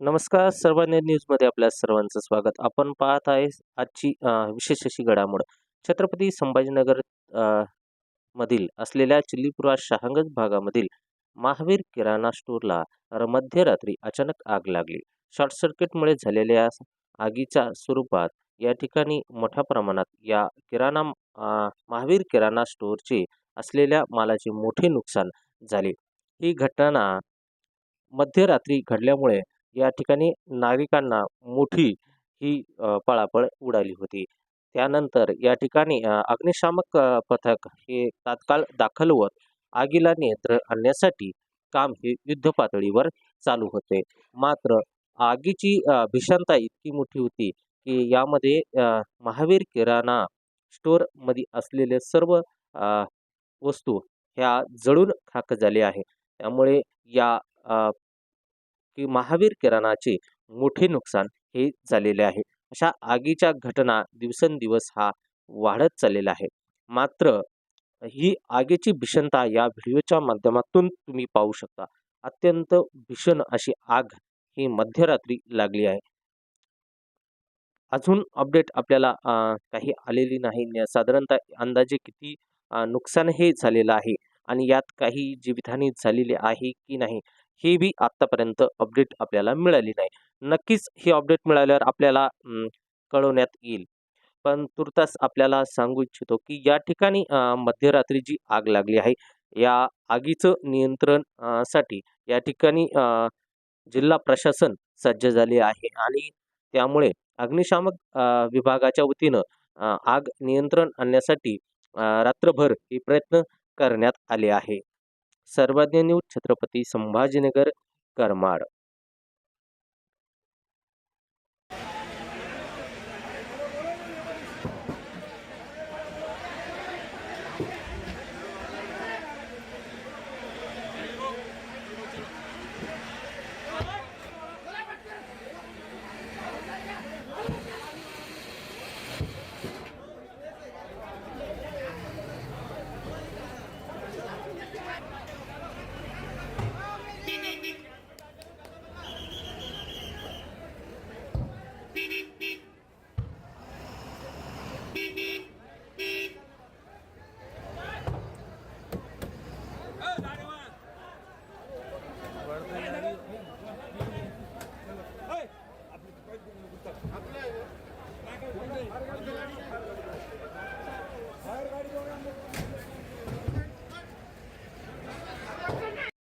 नमस्कार सर्वांनी न्यूजमध्ये आपल्या सर्वांचं स्वागत. आपण पाहत आहे आजची विशेष अशी घडामोड. छत्रपती संभाजीनगर अ, मधील असलेल्या चिल्लीपुरा शहागंज भागामधील महावीर किराणा स्टोअरला र- मध्यरात्री अचानक आग लागली. शॉर्ट सर्किटमुळे झालेल्या स- आगीच्या स्वरूपात या ठिकाणी मोठ्या प्रमाणात या किराणा अ, महावीर किराणा स्टोअरचे असलेल्या मालाचे मोठे नुकसान झाले. ही घटना मध्यरात्री घडल्यामुळे या ठिकाणी नागरिकांना मोठी ही पळापळ उडाली होती. त्यानंतर या ठिकाणी अग्निशामक पथक हे तात्काळ दाखल होत आगीला नियंत्रण आणण्यासाठी काम हे युद्ध पातळीवर चालू होते. मात्र आगीची भीषणता इतकी मोठी होती की यामध्ये महावीर किराणा स्टोअरमध्ये असलेले सर्व वस्तू ह्या जळून खाक झाले आहे. त्यामुळे या की महावीर किराणाचे मोठे नुकसान हे झालेले आहे. अशा आगीच्या घटना दिवसेंदिवस हा वाढत चाललेला आहे. मात्र ही आगीची भीषणता या व्हिडिओच्या माध्यमातून तुम्ही पाहू शकता. अत्यंत भीषण अशी आग ही मध्यरात्री लागली आहे. अजून अपडेट आपल्याला काही आलेली नाही. साधारणतः अंदाजे किती नुकसान हे झालेलं आहे. आणि यात काही जीवितहानी झालेली आहे की नाही हे बी आत्तापर्यंत अपडेट आपल्याला मिळाली नाही. नक्कीच ही अपडेट मिळाल्यावर आपल्याला कळवण्यात येईल. पण तुर्तास आपल्याला सांगू इच्छितो की या ठिकाणी मध्यरात्री जी आग लागली आहे या आगीचं नियंत्रणसाठी या ठिकाणी जिल्हा प्रशासन सज्ज झाले आहे आणि त्यामुळे अग्निशामक विभागाच्या वतीनं आग नियंत्रण आणण्यासाठी रात्रभर हे प्रयत्न करण्यात आले आहे. सर्वज्ञ न्यूज छत्रपती संभाजीनगर करमाड.